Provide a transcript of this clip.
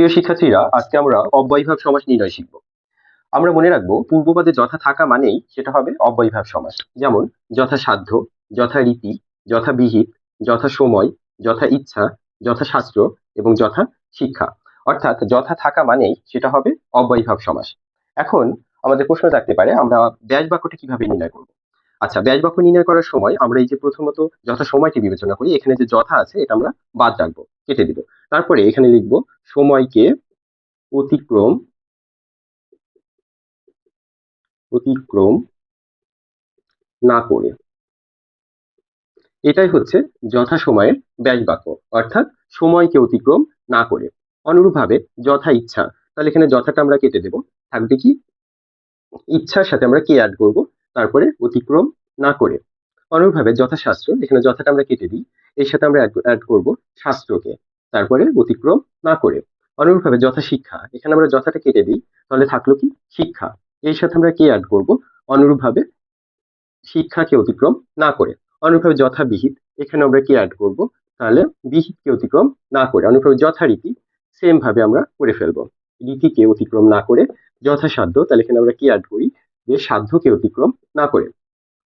প্রিয় শিক্ষার্থীরা, আজকে আমরা অব্যয়ভাব সমাস নির্ণয় শিখব। আমরা মনে রাখব পূর্বপদে যথা থাকা মানেই সেটা হবে অব্যয়ভাব সমাস। যেমন যথাসাধ্য যথারীতি যথাবিহিত যথা সময়, যথা ইচ্ছা যথাশাস্ত্র এবং যথা শিক্ষা। অর্থাৎ যথা থাকা মানেই সেটা হবে অব্যয়ভাব সমাস। এখন আমাদের প্রশ্ন থাকতে পারে, আমরা ব্যাস বাক্যটি কীভাবে নির্ণয় করব? আচ্ছা ব্যাস বাক্য নির্ণয় করার সময় আমরা এই যে প্রথমত যথা সময়টি বিবেচনা করি, এখানে যে যথা আছে এটা আমরা বাদ রাখব, কেটে দিব। তারপরে এখানে লিখব, সময়কে অতিক্রম অতিক্রম না করে। এটাই হচ্ছে যথা সময়ের ব্যাস বাক্য অর্থাৎ সময়কে অতিক্রম না করে। অনুরূপভাবে যথা ইচ্ছা, তাহলে এখানে যথাটা আমরা কেটে দেব, থাকবে কি? ইচ্ছার সাথে আমরা কে অ্যাড করব? তারপরে অতিক্রম না করে। অনুরূপভাবে যথাশাস্ত্র এখানে যথাটা আমরা কেটে দিই, এর সাথে আমরা অ্যাড করব শাস্ত্রকে, তারপরে অতিক্রম না করে। অনুরূপভাবে যথা শিক্ষা এখানে আমরা যথাটা কেটে দিই, তাহলে থাকল কি? শিক্ষা। এর সাথে আমরা কে অ্যাড করব? অনুরূপভাবে শিক্ষাকে অতিক্রম না করে। অনুরূপভাবে যথাবিহিত এখানে আমরা কি অ্যাড করব? তাহলে বিহিতকে অতিক্রম না করে। অনুরূপভাবে যথারীতি সেম ভাবে আমরা করে ফেলব। রীতিকে অতিক্রম না করে, যথাসাধ্য, তাহলে এখানে আমরা কি অ্যাড করি? যে সাধ্যকে অতিক্রম না করে।